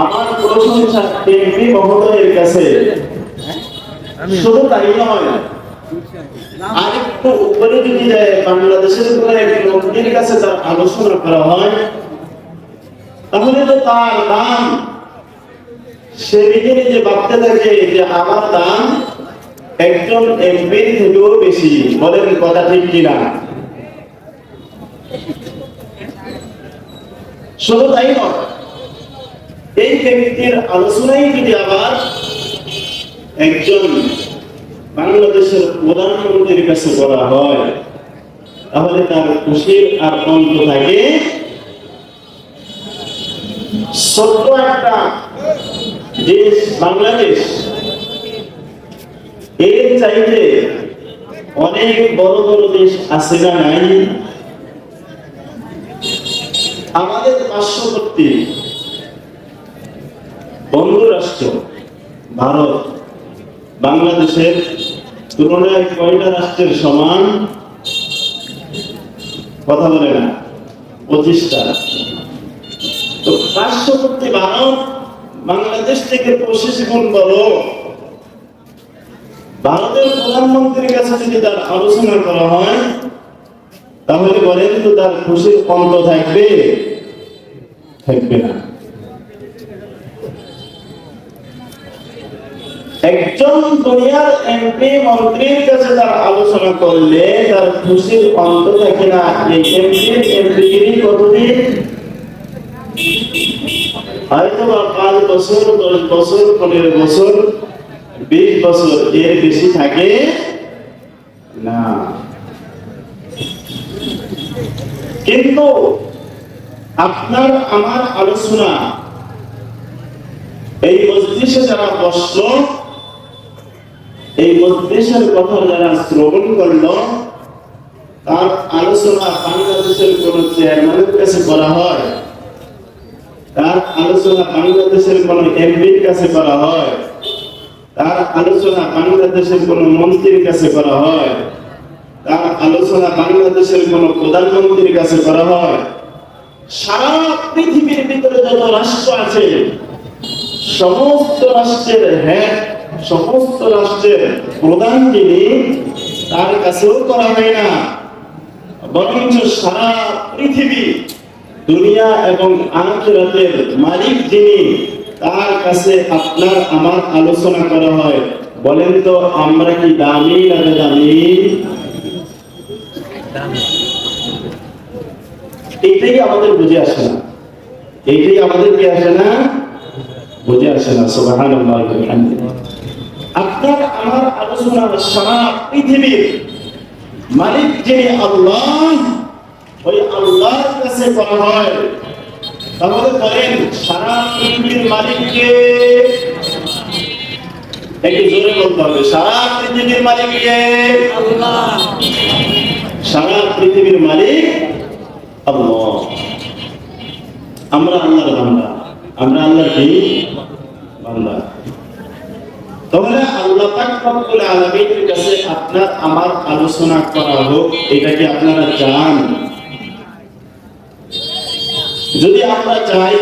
আমার প্রশংসা এমপি মহোদয়ের কাছে। শুধু তাই নয় আরেকটু উপরে যদি যায় বাংলাদেশের কোনো এক মন্ত্রীর কাছে তার আলোচনা করা হয় তাহলে তো তার সে নিজে নিজে ভাবতে থাকে যে আমার দাম একজন এমপির থেকেও বেশি বলেন কথা ঠিক কিনা। শুধু তাই নয় এই ব্যক্তির আলোচনাই যদি আবার একজন বাংলাদেশের প্রধানমন্ত্রীর কাছে করা হয়, তাহলে তার খুশির আর অন্ত থাকে ছোট্ট একটা দেশ, বাংলাদেশ। এর চাইতে অনেক বড় বড় দেশ আছে না নাই? আমাদের পার্শ্ববর্তী বন্ধু রাষ্ট্র ভারত, বাংলাদেশের তুলনায় কয়টা রাষ্ট্রের সমান? কথা বলে না, পঁচিশটা তো পার্শ্ববর্তী ভারত, বাংলাদেশ থেকে পঁচিশ গুণ বড়। ভারতের প্রধানমন্ত্রীর কাছে যদি তার আলোচনা করা হয়, তাহলে বলেন তো তার খুশির অন্ত থাকবে? থাকবে না। একজন দুনিয়ার এমপি মন্ত্রীর কাছে তার আলোচনা করলে তার খুশির অন্ত থাকে না। এই এমপিগিরি কতদিন? হয়তো বা পাঁচ বছর, দশ বছর, পনেরো বছর, বিশ বছর এর বেশি থাকে না। কিন্তু আপনার, আমার আলোচনা, এই মজলিসে যারা বসল এই মজলিসের কথা যারা শ্রবণ করল, তার আলোচনা বাংলাদেশের কোন চেয়ারম্যানের কাছে করা হয়? তার আলোচনা বাংলাদেশের কোন এমপির কাছে করা হয়? তার আলোচনা বাংলাদেশের কোন মন্ত্রীর কাছে করা হয়? তার আলোচনা বাংলাদেশের কোন প্রধানমন্ত্রীর কাছে করা হয়? সারা পৃথিবীর ভিতরে যত রাষ্ট্র আছে, সমস্ত রাষ্ট্রের হ্যাঁ সমস্ত রাষ্ট্রের প্রধান যিনি, তার কাছেও করা হয় না। বরঞ্চ সারা পৃথিবী, দুনিয়া এবং আখিরাতের মালিক যিনি, তার কাছে আপনার আমার আলোচনা করা হয়। বলেন তো, আমরা কি দামি না দামি এইটাই আমাদের বুঝে আসে না। এইটাই আমাদের কি আসে না? বুঝে আসে না। সুবহানাল্লাহ আপনার আমার আলোচনা সারা পৃথিবীর মালিক যিনি আল্লাহ ওই আল্লাহর কাছে করা হয়। তাহলে বলেন সারা পৃথিবীর মালিককে একটু জোরে বলতে হবে। সারা পৃথিবীর মালিককে সারা পৃথিবীর মালিক আল্লাহ। আমরা আল্লাহর বান্দা। আমরা আল্লাহর কি? বান্দা। তাহলে আল্লাহ পাক রব্বুল কাছে আপনার আমার আলোচনা করা হোক এটা কি আপনারা চান যদি আমরা চাই,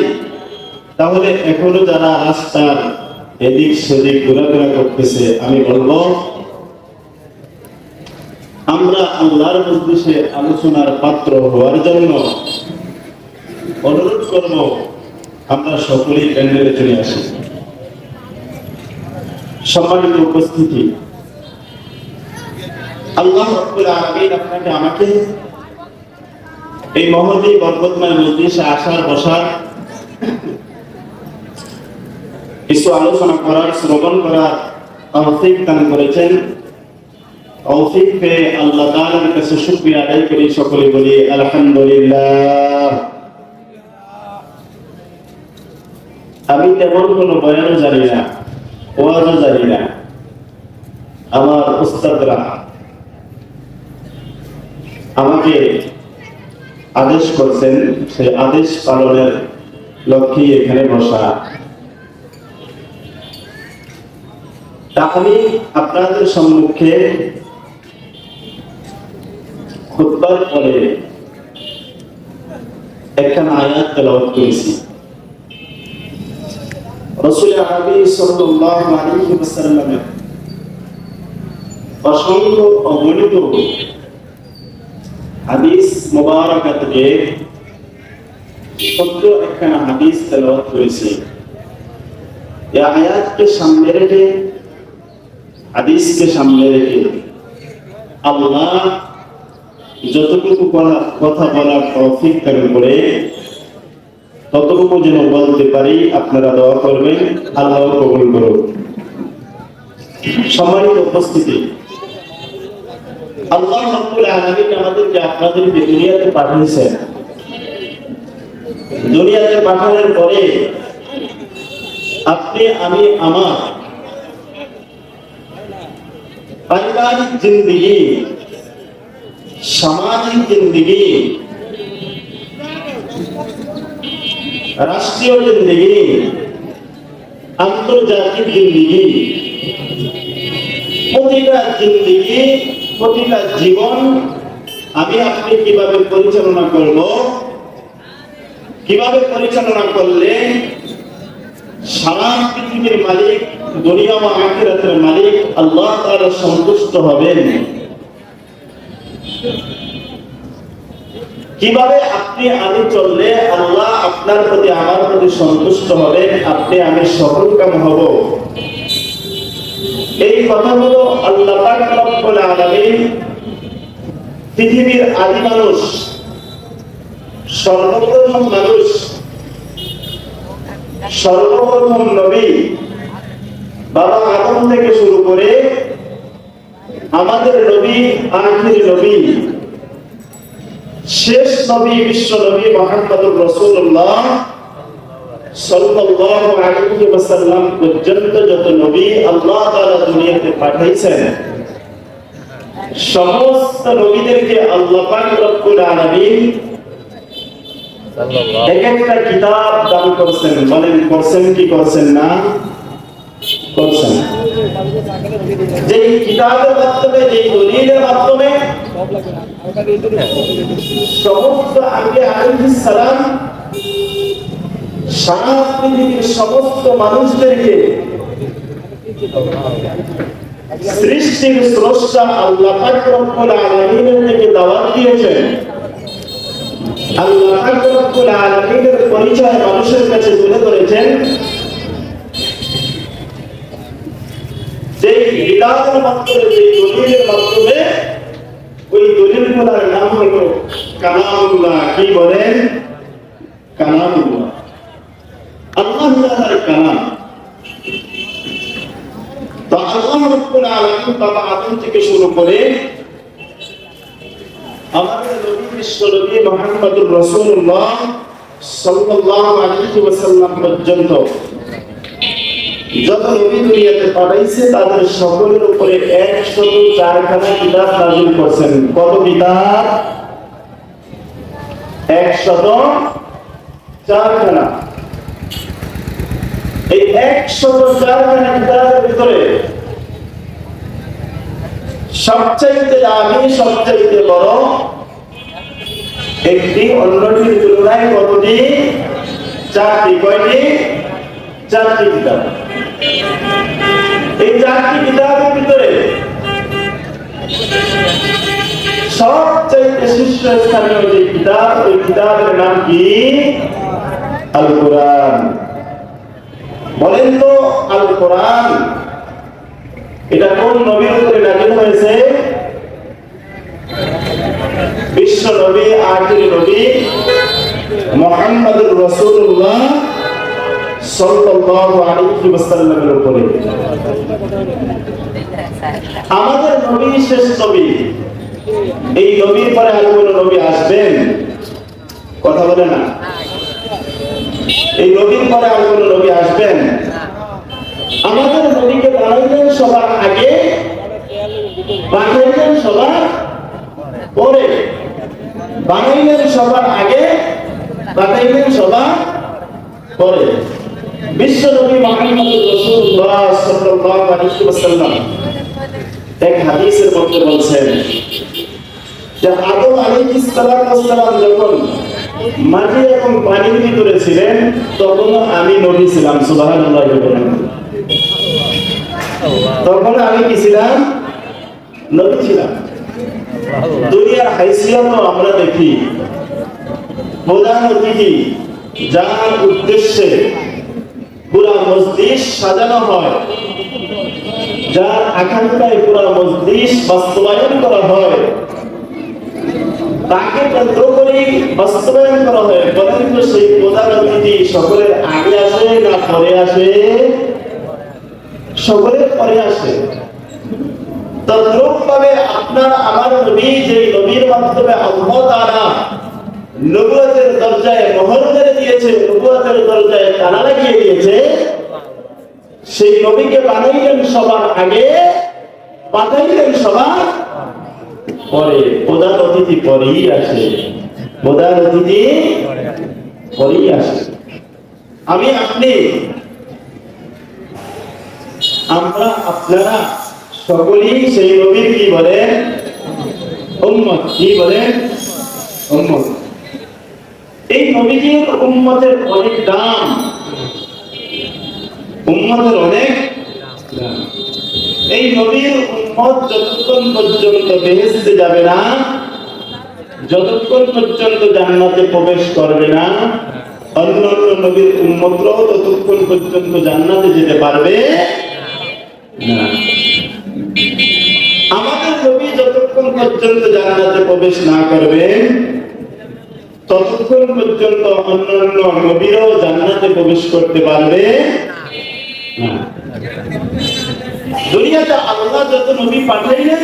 তাহলে এখনও যারা রাস্তার এদিক সেদিক ঘোরাফেরা করতেছে, আমি বলব, আমরা আল্লাহর মধ্যে আলোচনার পাত্র হওয়ার জন্য অনুরোধ করব, আমরা সকলেই প্যান্ডেলে চলে আসি। সম্মানিত উপস্থিতি। আল্লাহ আপনাকে, আমাকে এই মহতি বরকতময় মজলিসে আসার, বসার কিছু আলোচনা করার, শ্রবণ করার তৌফিক দান করেছেন। তৌফিক পেয়ে আল্লাহ কাছে আদায় করি, সকলে বলি আলহামদুলিল্লাহ। আমি তেমন কোনো বয়ানও জানি না। ওয়াজও জানি না আমার উস্তাদরা আমাকে আদেশ করছেন সেই আদেশ পালনের লক্ষ্যে এখানে বসা। তা আমি আপনাদের সম্মুখে খুতবার পরে একটা আয়াত তেলাওয়াত করেছি। আয়াতকে সামনে রেখে হাদিসকে সামনে রেখে আল্লাহ যতটুকু কথা বলার তৌফিক করে ততটুকু যেন বলতে পারি, আপনারা দোয়া করবেন, আল্লাহ কবুল করুন সম্মানিত উপস্থিতি, আল্লাহ আমাদেরকে আপনাদেরকে দুনিয়াতে পাঠিয়েছেন, দুনিয়াতে পাঠানোর পরে আপনি, আমি, আমার পারিবারিক জিন্দিগি, সামাজিক জিন্দিগি রাষ্ট্রীয় জিন্দিগি, আন্তর্জাতিক জিন্দিগি, প্রতিটা জিন্দিগি, প্রতিটা জীবন আমি আপনি কীভাবে পরিচালনা করব, কীভাবে পরিচালনা করলে সারা পৃথিবীর মালিক, দুনিয়া ও আখিরাতের মালিক আল্লাহ তাআলা সন্তুষ্ট হবেন? কীভাবে আপনি আমি চললে আল্লাহ আপনার প্রতি, আমার প্রতি সন্তুষ্ট হবেন আপনি আমি সফল কাম হব? এই কথাগুলো আল্লাহ রব্বুল আলামিন পৃথিবীর আদি মানুষ, সর্বপ্রথম মানুষ, সর্বপ্রথম নবী বাবা আদম থেকে শুরু করে আমাদের নবী, আখির নবী শেষ নবী বিশ্ব নবী মোহাম্মদুর রাসূলুল্লাহ সাল্লাল্লাহু আলাইহি ওয়াসাল্লাম পর্যন্ত যত নবী আল্লাহ তাআলা দুনিয়াতে পাঠাইছেন সমস্ত নবীদেরকে আল্লাহ পাক রব্বুল আলামিন এক একটা কিতাব দান করছেন। বলেন করছেন কি করছেন না? করছেন। যে কিতাবের মাধ্যমে যে দলিলের মাধ্যমে সমস্ত আগে সালাম সারা পৃথিবীর সমস্ত মানুষদেরকে সৃষ্টির স্রষ্টা আল্লাহ পাক রব্বুল আলামিনের দাওয়াত দিয়েছেন। আল্লাহ পাক রব্বুল পরিচয় মানুষের কাছে তুলে ধরেছেন। যে কিতাবের মাধ্যমে যে দলিলের মাধ্যমে ওই দলিলগুলোর নাম হলো কালামুল্লাহ। কি বলেন? কালামুল্লাহ। আল্লাহ তাআলার কালাম। তো আল্লাহ রাব্বুল আলামিন বাবা আদম থেকে শুরু করে আমাদের নবী বিশ্ব নবী মুহাম্মদুর রাসূলুল্লাহ সাল্লাল্লাহু আলাইহি যত নবী দুনিয়াতে পাঠাইছে, তাদের সকলের উপরে একশত চারখানা কিতাব নাজিল করছেন। কত কিতাব? একশত চারখানা। এই একশত চারখানা কিতাবের ভিতরে সবচাইতে দামি সবচাইতে বড় একটি, অন্যটির তুলনায় কতটি? চারটি। কয়টি? চারটি কিতাব। এই চারটি কিতাবের ভিতরে সবচাইতে শীর্ষস্থানীয় যে কিতাব ওই কিতাবের নাম কি? আল কোরআন বলেন তো আল কোরআন এটা কোন নবীর উপরে নাজিল হয়েছে? বিশ্ব নবী, আখির নবী, মুহাম্মদুর রাসূলুল্লাহ আমাদের নবী শেষ নবী এই নবীর পরে আর কোন নবী আসবেন? কথা বলে না। এই নবীর পরে আর কোন নবী আসবেন? আমাদের নবীকে বানাইলেন সবার আগে, বানাইলেন সবার পরে। বানাইলেন সবার আগে, বানাইলেন সবার পরে। রাসূলুল্লাহ সাল্লাল্লাহু আলাইহি ওয়াসাল্লাম এক হাদিসের মধ্যে যে আদম আলাইহিস সালাম যখন মাটি এবং পানির ভিতরে ছিলেন তখনও আমি নবী ছিলাম, সুবহানাল্লাহ তখন আমি কি ছিলাম? নবী ছিলাম। দুনিয়ার হাইসিয়াতও আমরা দেখি। প্রধান অতিথি, যার উদ্দেশ্যে পুরা মসজিদ সাজানো হয়। যার আকাঙ্ক্ষায় পুরা মসজিদ বাস্তবায়ন করা হয়। তাকে কেন্দ্র করে বাস্তবায়ন করা হয়। বলেন তো সেই প্রধান অতিথি সকলের আগে আসে না পরে আসে? সকলের পরে আসে। তদ্রুপ ভাবে আপনার, আমার নবী, যে নবীর মাধ্যমে আল্লাহ তাআলা নবুয়তের দরজায় মোহর করে দিয়েছে, নবুয়তের দরজায় তালা লাগিয়ে দিয়েছে। সেই নবীকে বানাইলেন সবার আগে পাঠাইলেন সবার পরে। প্রধান অতিথি পরেই আসে। প্রধান অতিথি পরেই আসে। আমি আপনি, আমরা আপনারা সকলেই সেই নবীর কি বলেন? উম্মত, কি বলেন? উম্মত। এই নবীজির উম্মতের অনেক দাম। উম্মতের অনেক এই নবীর উম্মত যতক্ষণ পর্যন্ত বেহেস্তে যাবে না, যতক্ষণ পর্যন্ত জান্নাতে প্রবেশ করবে না, অন্যান্য নবীর উম্মতরাও ততক্ষণ পর্যন্ত জান্নাতে যেতে পারবে আমাদের নবী যতক্ষণ পর্যন্ত জান্নাতে প্রবেশ না করবেন ততক্ষণ পর্যন্ত অন্যান্য নবীরাও জান্নাতে প্রবেশ করতে পারবে না। দুনিয়াতে আল্লাহ যত নবী পাঠাইলেন,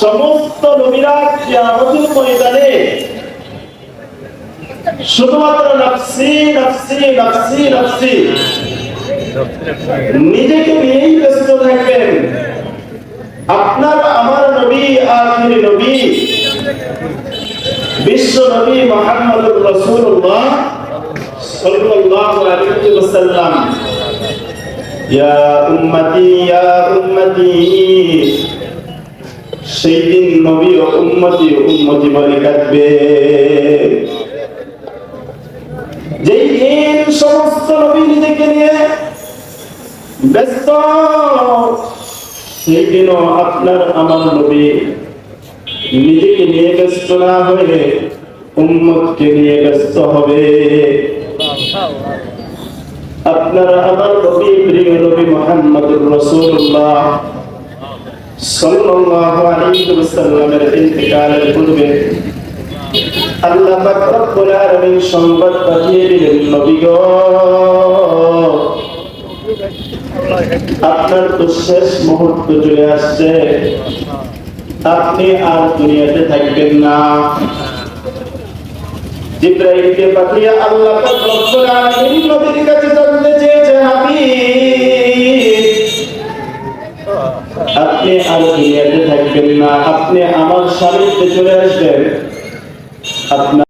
সমস্ত নবীরা কিয়ামতের ময়দানে শুধুমাত্র নিজেকে নিয়েই ব্যস্ত থাকবেন। আপনার, আমার নবী, আখির নবী নবী মুহাম্মদুর রাসূলুল্লাহ সাল্লাল্লাহু আলাইহি ওয়াসাল্লাম। ইয়া উম্মতি ইয়া উম্মতি, সেই নবী ও উম্মতি উম্মতি বলে কাঁদবে। যেই দিন সমস্ত নবী নিজেকে নিয়ে ব্যস্ত, সেই আপনার আমার নবী নিজেকে নিয়ে ব্যস্ত না হয়ে উম্মতকে নিয়ে ব্যস্ত হবে। আপনার আমার নবী, প্রিয় নবী মুহাম্মদুর রাসূলুল্লাহ আপনার তো শেষ মুহূর্ত চলে আসছে। আপনি আর দুনিয়াতে থাকবেন না। জিব্রাইলকে আল্লাহ নবীর কাছে জানতে চেয়েছেন আপনি আর দুনিয়াতে থাকবেন না, আপনি আমার সামনে চলে আসবেন। আপনার